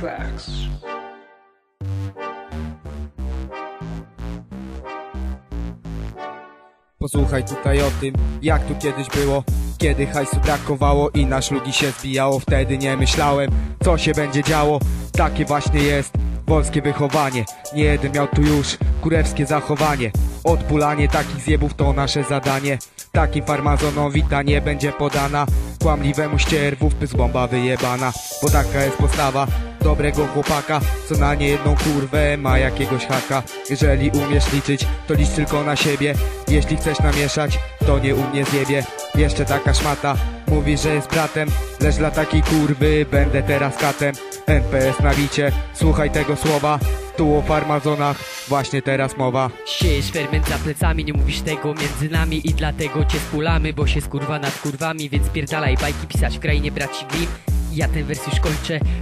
tracks. Posłuchaj tutaj o tym, jak tu kiedyś było Kiedy hajsu brakowało i na szlugi się zbijało Wtedy nie myślałem, co się będzie działo. Takie właśnie jest wolskie wychowanie. Nie jeden miał tu już kurewskie zachowanie. Odpulanie takich zjebów to nasze zadanie. Takim farmazonowi ta nie będzie podana. Kłamliwemu ścierwów pysk bomba wyjebana. Bo taka jest postawa dobrego chłopaka Co na niejedną kurwę ma jakiegoś haka. Jeżeli umiesz liczyć, to licz tylko na siebie. Jeśli chcesz namieszać, to nie u mnie zjebie. Jeszcze taka szmata Mówi, że jest bratem. Lecz dla takiej kurwy będę teraz katem. NPS na bicie, słuchaj tego słowa. Tu o farmazonach właśnie teraz mowa. Siejesz ferment za plecami, nie mówisz tego między nami I dlatego cię spulamy, bo się skurwa nad kurwami Więc pierdalaj bajki pisać w krainie braci Glim Ja ten wers już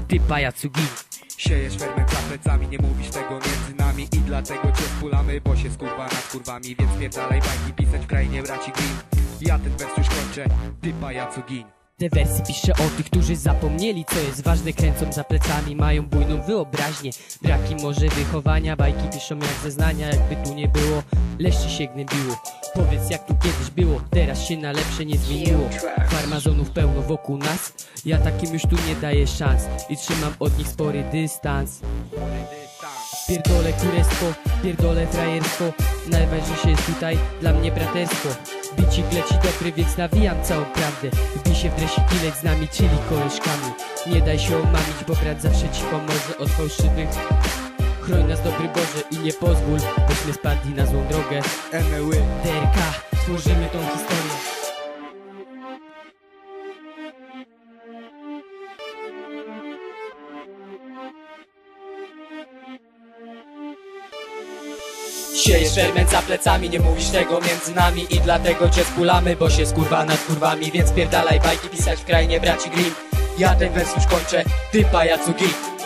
ty pajacu gin. Siejesz ferment za plecami, nie mówisz tego między nami I dlatego cię spulamy, bo się skurwa nad kurwami Więc pierdalaj bajki pisać w krainie braci Green Ja ten wers już kończę, ty pajacu gin Te wersy piszę o tych, którzy zapomnieli co jest ważne Kręcą za plecami, mają bujną wyobraźnię. Braki może wychowania, bajki piszą jak zeznania Jakby tu nie było, leszczy się gnębiło. Powiedz jak tu kiedyś było, teraz się na lepsze nie zmieniło. Farmazonów pełno wokół nas Ja takim już tu nie daję szans I trzymam od nich spory dystans. Pierdolę kurestwo, pierdolę frajerstwo Najważniejsze jest tutaj dla mnie braterstwo. Bicik leci dobry, więc nawijam całą prawdę. Wbij się w dresiki, leć z nami, czyli koleżkami. Nie daj się omamić, bo brat zawsze ci pomoże. Od fałszywych Chroń nas dobry Boże i nie pozwól, byśmy spadli na złą drogę. Emeły. DRK, stworzymy tą historię Siejesz ferment za plecami, nie mówisz tego między nami I dlatego cię spulamy, bo się skurwa nad kurwami Więc pierdalaj bajki pisać w krainie braci Grimm. Ja ten wers już kończę, ty pajacu git